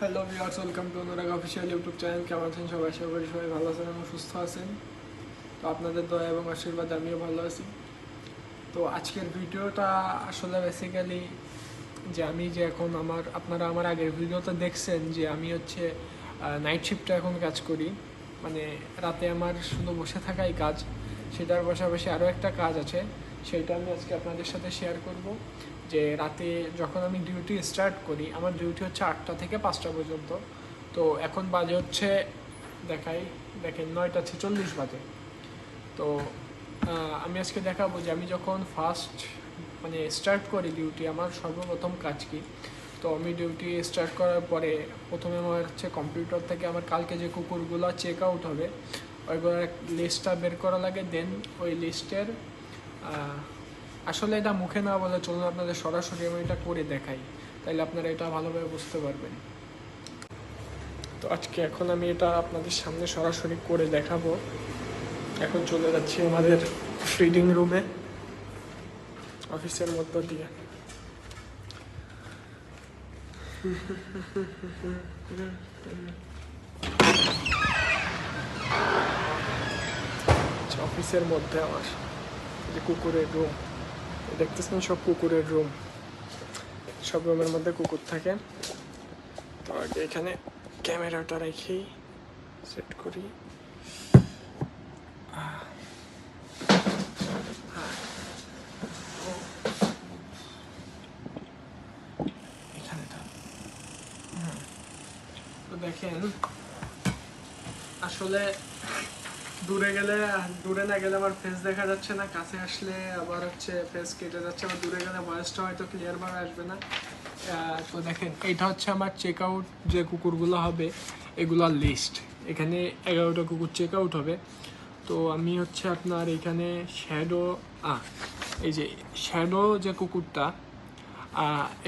Hello viewers welcome to Anurag official YouTube channel কেমন আছেন সবাই? আশা করি সবাই ভালো আছেন এবং সুস্থ আছেন। তো আপনাদের দয়া এবং আশীর্বাদ, আমিও ভালো আছি। তো আজকের ভিডিওটা আসলে বেসিক্যালি যে আমি যে এখন আমার, আপনারা আমার আগের ভিডিওতে দেখছেন যে আমি হচ্ছে নাইট শিফটে এখন কাজ করি। মানে রাতে আমার শুধু বসে থাকাই কাজ। সেটার পাশাপাশি আরও একটা কাজ আছে, সেটা আমি আজকে আপনাদের সাথে শেয়ার করব। যে রাতে যখন আমি ডিউটি স্টার্ট করি, আমার ডিউটি হচ্ছে আটটা থেকে পাঁচটা পর্যন্ত। তো এখন বাজে হচ্ছে, দেখাই, দেখেন নয়টা ছেচল্লিশ বাজে। তো আমি আজকে দেখাবো যে আমি যখন ফার্স্ট মানে স্টার্ট করি ডিউটি আমার সর্বপ্রথম কাজ কি? তো আমি ডিউটি স্টার্ট করার পরে প্রথমে আমার হচ্ছে কম্পিউটার থেকে আমার কালকে যে কুকুরগুলো চেক আউট হবে, ওইগুলোর লিস্টটা বের করা লাগে দেন ওই লিস্টের আসলে এটা মুখে না বলে চলুন আপনাদের সরাসরি আমি এটা করে দেখাই। তাইলে আপনারা এটা ভালোভাবে বুঝতে পারবেন। তো আজকে এখন আমি এটা আপনাদের সামনে সরাসরি করে দেখাবো। এখন চলে যাচ্ছি আমাদের ফিডিং রুমে অফিসের মধ্য দিয়ে। আচ্ছা, অফিসের মধ্যে আমার যে কুকুরের রুম দেখতেছেন সব কুকুরের রুম সব রুমের মধ্যে কুকুর থাকে। তো আগে এখানে ক্যামেরাটা রেখেই সেট করি। দেখেন, আসলে দূরে গেলে, দূরে না গেলে আমার ফেস দেখা যাচ্ছে না। কাছে আসলে আবার হচ্ছে ফেস কেটে যাচ্ছে। আবার দূরে গেলে ভয়েসটা হয়তো ক্লিয়ার ভাবে আসবে না। তো দেখেন এটা হচ্ছে আমার চেক আউট যে কুকুরগুলো হবে এগুলোর লিস্ট এখানে এগারোটা কুকুর চেক আউট হবে। তো আমি হচ্ছে আপনার এখানে শ্যাডো এই যে শ্যাডো যে কুকুরটা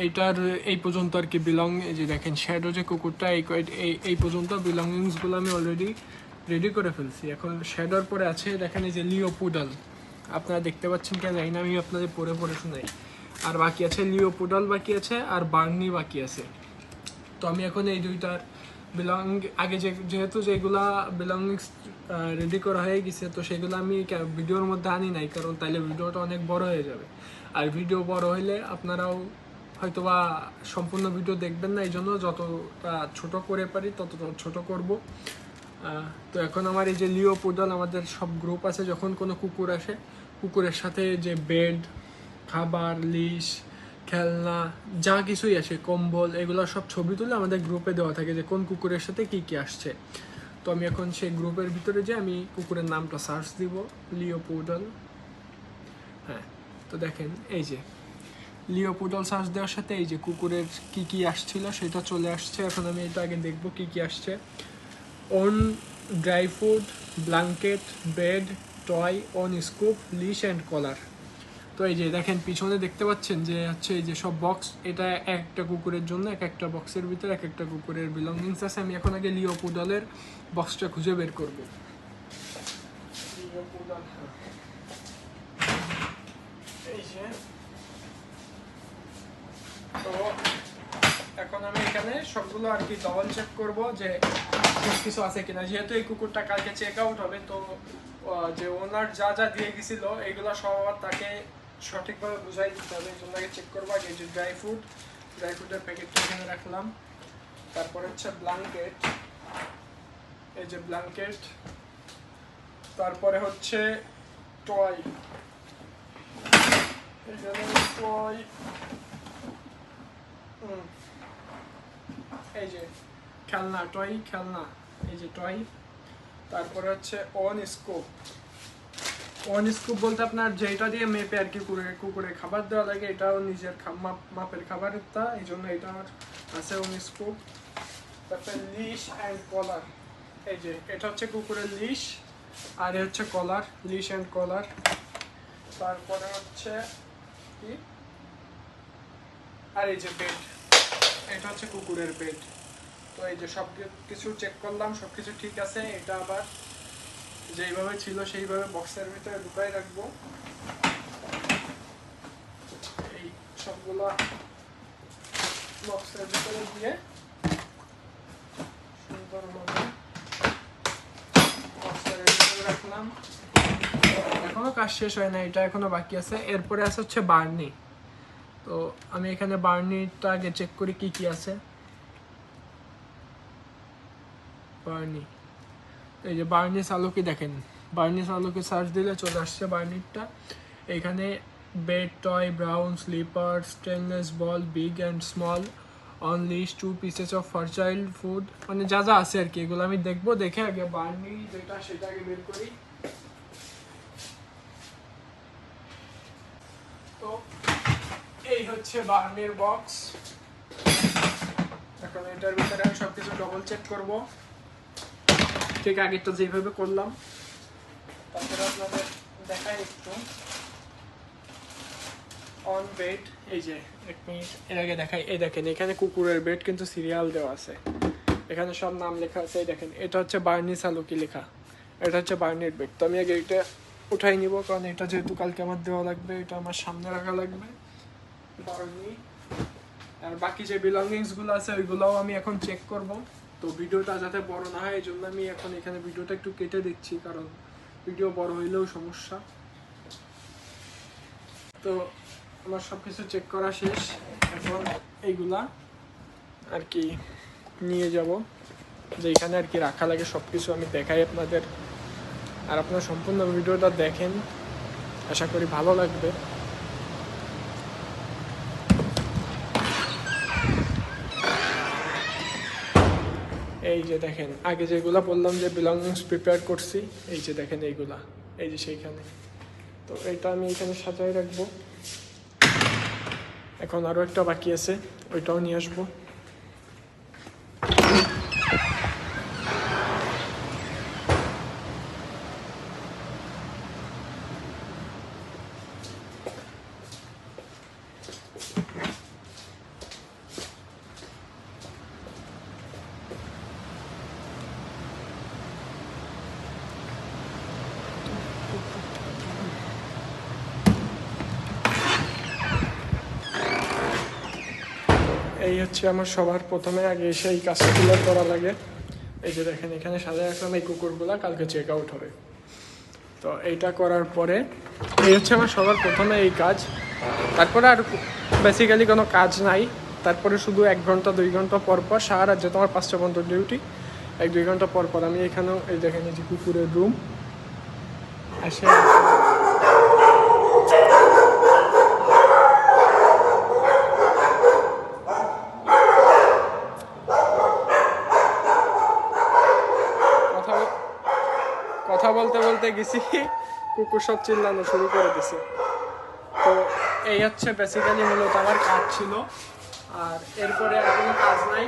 এইটার, এই পর্যন্ত আর কি বিলং এই যে দেখেন শ্যাডো যে কুকুরটা, এই এই পর্যন্ত বিলংিংসগুলো আমি অলরেডি রেডি করে ফেলছি। এখন শ্যাডোর পরে আছে, দেখেন এই যে লিও পুডাল আপনারা দেখতে পাচ্ছেন কেন জানি না, আমি আপনাদের পরে পরে শোনাই। আর বাকি আছে লিও পুডাল বাকি আছে, আর বার্নি বাকি আছে। তো আমি এখন এই দুইটার বিলং আগে যে যেহেতু যেগুলা বিলংস রেডি করা হয়ে গেছে, তো সেগুলো আমি ভিডিওর মধ্যে আনি নাই, কারণ তাইলে ভিডিওটা অনেক বড় হয়ে যাবে। আর ভিডিও বড় হইলে আপনারাও হয়তোবা সম্পূর্ণ ভিডিও দেখবেন না এই জন্য যতটা ছোট করে পারি ততটা ছোট করব। তো এখন আমার এই যে লিও পোডাল, আমাদের সব গ্রুপ আছে, যখন কোনো কুকুর আসে, কুকুরের সাথে যে বেড খাবার লিশ খেলনা, যা কিছুই আসে, কম্বল, এগুলো সব ছবি তুলে আমাদের গ্রুপে দেওয়া থাকে যে কোন কুকুরের সাথে কি কি আসছে। তো আমি এখন সেই গ্রুপের ভিতরে যে আমি কুকুরের নামটা সার্চ দিব, লিও পোডাল। হ্যাঁ তো দেখেন, এই যে লিও পোডাল সার্চ দেওয়ার সাথে এই যে কুকুরের কি কি আসছিল সেটা চলে আসছে। এখন আমি এটা আগে দেখব কি কি আসছে। On dry food blanket bed toy on scoop leash and collar তো এই যে দেখেন, পিছনে দেখতে পাচ্ছেন যে হচ্ছে এই যে সব বক্স এটা এক একটা কুকুরের জন্য, এক একটা বক্সের ভিতরে এক একটা কুকুরের বিলঙ্গিংস আছে। আমি এখন আগে লিও পুডলের বক্সটা খুঁজে বের করব। হ্যাঁ। এই যে তো এখন আমি এখানে সবগুলো আর কি ডবল চেক করব যে কিছু আছে কিনা। যেহেতু এই কুকুরটা কালকে চেক আউট হবে, তো যে ওনার যা যা দিয়ে গেছিল, এইগুলো সব আবার তাকে সঠিকভাবে বুঝাই দিতে হবে। এই জন্য চেক করব আগে যে ড্রাই ফ্রুট ড্রাই ফ্রুটের প্যাকেটটা এখানে রাখলাম। তারপরে হচ্ছে ব্ল্যাঙ্কেট এই যে ব্ল্যাঙ্কেট তারপরে হচ্ছে টয় এখানে টয় হুম এই যে খেলনা টয় খেলনা, এই যে টয় তারপরে হচ্ছে অন স্কোপ অন স্কুপ বলতে আপনার যেটা দিয়ে মেপে আর কি কুকুরে কুকুরে খাবার দেওয়া লাগে, এটাও নিজের মাপ, মাপের খাবারের তা এই জন্য এটা আছে অন স্কুপ তারপরে লিশ অ্যান্ড কলার এই যে, এটা হচ্ছে কুকুরের লিশ আর হচ্ছে কলার লিশ অ্যান্ড কলার তারপরে হচ্ছে কি? আর এই যে বেড এটা হচ্ছে কুকুরের পেট। তো এই যে সব কিছু চেক করলাম সব কিছু ঠিক আছে, এটা আবার যেইভাবে ছিল সেইভাবে বক্সের ভিতরে ঢুকাই রাখব। এই সবগুলো বক্সের ভিতরে দিয়ে সুন্দরভাবে বক্সের ভিতরে রাখলাম। এখনও কাজ শেষ হয় না, এটা এখনও বাকি আছে। এরপরে আছে হচ্ছে বার্নি। তো আমি এখানে বার্নিটা আগে চেক করি কি কি আছে। বার্নি। এই যে বার্নি আলোকে দেখেন। বার্নি আলোকে সার্চ দিলে চলে আসছে বার্নিটা। এখানে bed toy brown slipper stainless ball big and small on leash two pieces of ফার্চাইল food মানে যা যা আছে আর কি, এগুলো আমি দেখব, দেখে আগে বার্নি যেটা সেটা আগে বের করি। তো এই হচ্ছে বার্নির বক্স। এখন এটার ভিতরে আমি সব কিছু ডবল চেক করব। ঠিক আগেরটা যেভাবে করলাম। তারপরে আপনাদের দেখাই একটু। অন বেড এই যে এক মিনিট এর আগে দেখাই। এই দেখেন, এখানে কুকুরের বেড কিন্তু সিরিয়াল দেওয়া আছে। এখানে সব নাম লেখা আছে, এই দেখেন, এটা হচ্ছে বার্নি সালুকি লেখা। এটা হচ্ছে বার্নির বেড তো আমি আগে এটা উঠাই নিব, কারণ এটা যেহেতু কালকে আমার দেওয়া লাগবে, এটা আমার সামনে রাখা লাগবে। আর বাকি যে বিলঙ্গিংসগুলো আছে, ওইগুলোও আমি এখন চেক করব। তো ভিডিওটা যাতে বড় না হয় এই জন্য আমি এখন এখানে ভিডিওটা একটু কেটে দিচ্ছি, কারণ ভিডিও বড় হইলেও সমস্যা। তো আমার সব কিছু চেক করা শেষ। এখন এইগুলা আর কি নিয়ে যাব। যে এখানে আর কি রাখা লাগে সব কিছু আমি দেখাই আপনাদের। আর আপনারা সম্পূর্ণ ভিডিওটা দেখেন। আশা করি ভালো লাগবে। এই যে দেখেন, আগে যেগুলো বললাম যে বিলংস প্রিপেয়ার করছি, এই যে দেখেন এইগুলা, এই যে সেইখানে। তো এটা আমি এখানে সাজাই রাখব। এখন আরও একটা বাকি আছে, ওইটাও নিয়ে আসব। এই হচ্ছে আমার সবার প্রথমে আগে এসে এই কাজগুলো করা লাগে। এই যে দেখেন, এখানে সাজায় রাখলাম এই কুকুরগুলা, কালকে চেক আউট হবে। তো এইটা করার পরে এই হচ্ছে আমার সবার প্রথমে এই কাজ। তারপরে আর বেসিক্যালি কোনো কাজ নাই। তারপরে শুধু এক ঘণ্টা, দুই ঘণ্টা পর পর সারা রাজ্যে তোমার পাঁচটা পর্যন্ত ডিউটি এক, দুই ঘণ্টা পর পর আমি এখানেও এই দেখেন এই যে কুকুরের রুম আসে কথা বল- কথা বলতে বলতে গেছি, কুকুর সব চিল্লানো শুরু করে দিছে। তো এই হচ্ছে বেসিক্যালি মূলত আমার কাজ ছিল। আর এরপরে কোনো কাজ নাই,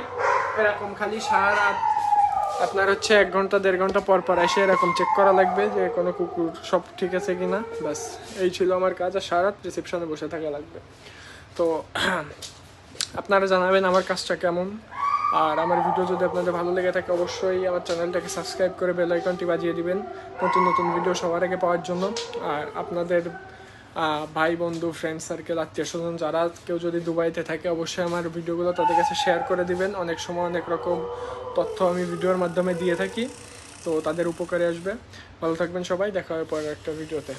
এরকম খালি সারা রাত আপনার হচ্ছে এক ঘণ্টা, দেড় ঘণ্টা পর পর এসে এরকম চেক করা লাগবে যে কোনো কুকুর সব ঠিক আছে কি না ব্যাস, এই ছিল আমার কাজ, আর সারা রাত রিসেপশনে বসে থাকা লাগবে। তো আপনারা জানাবেন আমার কাজটা কেমন। আর আমার ভিডিও যদি আপনাদের ভালো লেগে থাকে, অবশ্যই আমার চ্যানেলটাকে সাবস্ক্রাইব করে বেল আইকনটি বাজিয়ে দিবেন নতুন নতুন ভিডিও সবার আগে পাওয়ার জন্য। আর আপনাদের ভাই, বন্ধু ফ্রেন্ড সার্কেল আত্মীয় স্বজন যারা কেউ যদি দুবাইতে থাকে, অবশ্যই আমার ভিডিওগুলো তাদের কাছে শেয়ার করে দিবেন। অনেক সময় অনেক রকম তথ্য আমি ভিডিওর মাধ্যমে দিয়ে থাকি, তো তাদের উপকারে আসবে। ভালো থাকবেন সবাই, দেখা হবে পরের একটা ভিডিওতে।